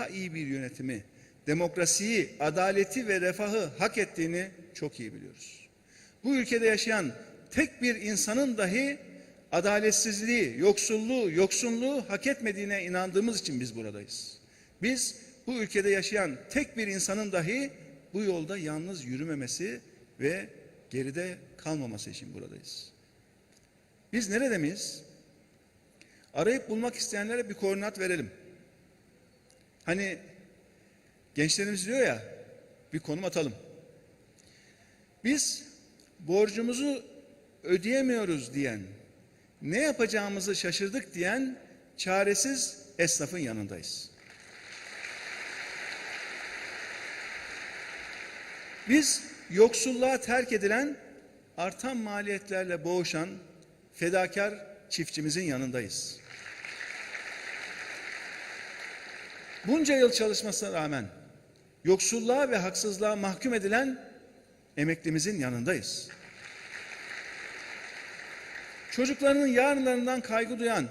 daha iyi bir yönetimi, demokrasiyi, adaleti ve refahı hak ettiğini çok iyi biliyoruz. Bu ülkede yaşayan tek bir insanın dahi adaletsizliği, yoksulluğu, yoksunluğu hak etmediğine inandığımız için biz buradayız. Biz bu ülkede yaşayan tek bir insanın dahi bu yolda yalnız yürümemesi ve geride kalmaması için buradayız. Biz nerede miyiz? Arayıp bulmak isteyenlere bir koordinat verelim. Hani gençlerimiz diyor ya bir konum atalım. Biz borcumuzu ödeyemiyoruz diyen, ne yapacağımızı şaşırdık diyen çaresiz esnafın yanındayız. Biz yoksulluğa terk edilen, artan maliyetlerle boğuşan fedakar çiftçimizin yanındayız. Bunca yıl çalışmasına rağmen yoksulluğa ve haksızlığa mahkum edilen emeklimizin yanındayız. Çocuklarının yarınlarından kaygı duyan,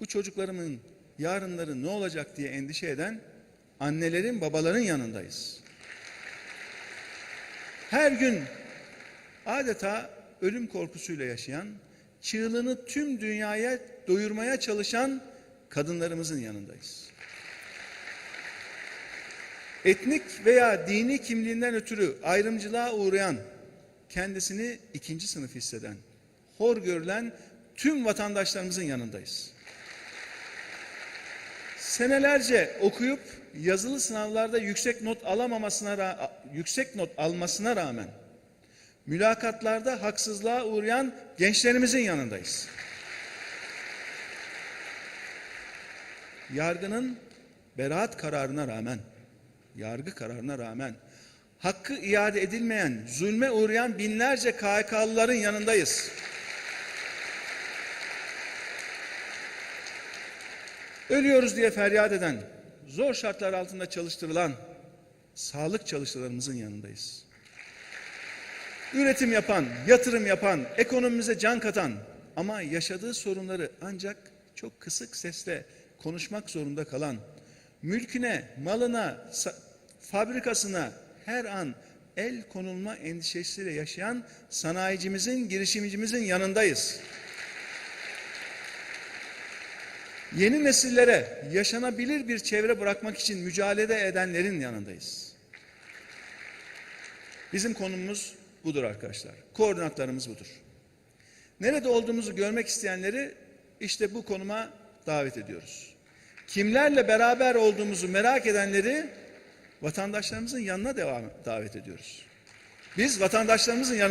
bu çocuklarımın yarınları ne olacak diye endişe eden annelerin, babaların yanındayız. Her gün adeta ölüm korkusuyla yaşayan, çığlığını tüm dünyaya doyurmaya çalışan kadınlarımızın yanındayız. Etnik veya dini kimliğinden ötürü ayrımcılığa uğrayan, kendisini ikinci sınıf hisseden, hor görülen tüm vatandaşlarımızın yanındayız. Senelerce okuyup yazılı sınavlarda yüksek not alamamasına yüksek not almasına rağmen mülakatlarda haksızlığa uğrayan gençlerimizin yanındayız. Yargının beraat kararına rağmen, yargı kararına rağmen hakkı iade edilmeyen, zulme uğrayan binlerce KHK'lıların yanındayız. Ölüyoruz diye feryat eden, zor şartlar altında çalıştırılan sağlık çalışanlarımızın yanındayız. Üretim yapan, yatırım yapan, ekonomimize can katan ama yaşadığı sorunları ancak çok kısık sesle konuşmak zorunda kalan, mülküne, malına, fabrikasına her an el konulma endişesiyle yaşayan sanayicimizin, girişimcimizin yanındayız. Yeni nesillere yaşanabilir bir çevre bırakmak için mücadele edenlerin yanındayız. Bizim konumuz budur arkadaşlar. Koordinatlarımız budur. Nerede olduğumuzu görmek isteyenleri işte bu konuma davet ediyoruz. Kimlerle beraber olduğumuzu merak edenleri vatandaşlarımızın yanına devam davet ediyoruz. Biz vatandaşlarımızın yanında